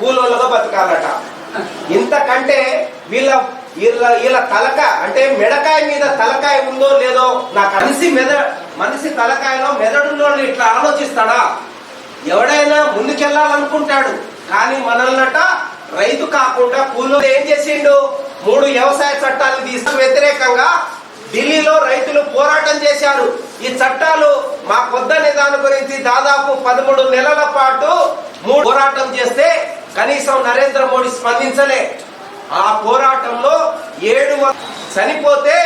కూలోళ్ళగా బతకాలట. ఇంతకంటే వీళ్ళ వీళ్ళ వీళ్ళ తలక అంటే మెడకాయ మీద తలకాయ ఉందో లేదో నాకు మనిషి మెద మనిషి తలకాయలో మెదడులో ఇట్లా ఆలోచిస్తాడా? ఎవడైనా ముందుకెళ్ళాలనుకుంటాడు. కానీ మనల్నట రైతు కాకుండా కూలో ఏం చేసిండు? మూడు వ్యవసాయ చట్టాలను తీసుకు వ్యతిరేకంగా ఢిల్లీలో రైతులు పోరాటం చేశారు. ఈ చట్టాలు మా కొద్ద దాని గురించి దాదాపు పదమూడు నెలల పాటు మూడు పోరాటం చేస్తే కనీసం నరేంద్ర మోడీ స్పందించలే. ఆ పోరాటంలో ఏడు చనిపోతే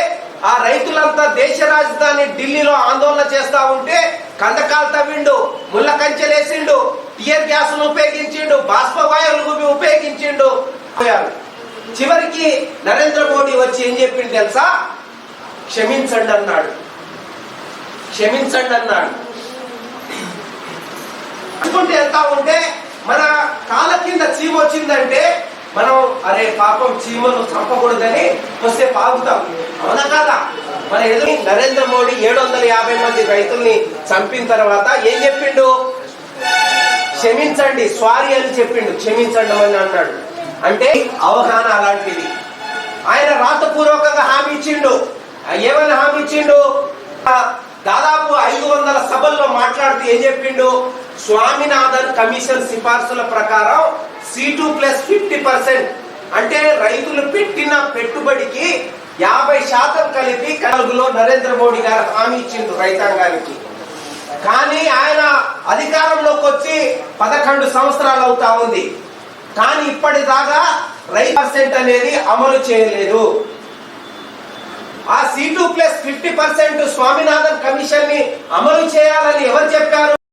ఆ రైతులంతా దేశ రాజధాని ఢిల్లీలో ఆందోళన చేస్తా ఉంటే కందకాలు తవ్విండు ముళ్ళ కంచెలేసిండు టియర్ గ్యాస్ ఉపయోగించిండు బాష్పవాయువులు ఉపయోగించిండు. చివరికి నరేంద్ర మోడీ వచ్చి ఏం చెప్పిండు తెలుసా? క్షమించండి అన్నాడు. క్షమించండి అన్నాడు. అనుకుంటే వెళ్తా ఉంటే మన కాల కింద చీమ వచ్చిందంటే మనం అరే పాపం చీమను చంపకూడదని వస్తే పాగుతాం. అవునా కాదా? మన ఎదురు నరేంద్ర మోడీ ఏడు వందల యాభై మంది రైతుల్ని చంపిన తర్వాత ఏం చెప్పిండు? క్షమించండి సారీ అని చెప్పిండు. క్షమించండి అని అన్నాడు. అంటే అవగాహన అలాంటిది. ఆయన రాతపూర్వకంగా హామీ ఇచ్చిండు. ఏమైనా హామీ ఇచ్చిండు? దాదాపు ఐదు వందల సభల్లో మాట్లాడుతూ ఏం చెప్పిండు? స్వామినాథన్ కమిషన్ సిఫార్సుల ప్రకారం C two plus fifty percent అంటే రైతులు పెట్టిన పెట్టుబడికి యాభై శాతం కలిపి కలుగులో నరేంద్ర మోడీ గారు హామీ ఇచ్చిండు రైతాంగానికి. కానీ ఆయన అధికారంలోకి వచ్చి పదకొండు సంవత్సరాలు అవుతా ఉంది. కానీ ఇప్పటిదాకా రైతు పర్సెంట్ అనేది అమలు చేయలేదు. ఆ C two plus fifty percent Swaminathan కమిషన్ని అమలు చేయాలని ఎవరు చెప్పారు?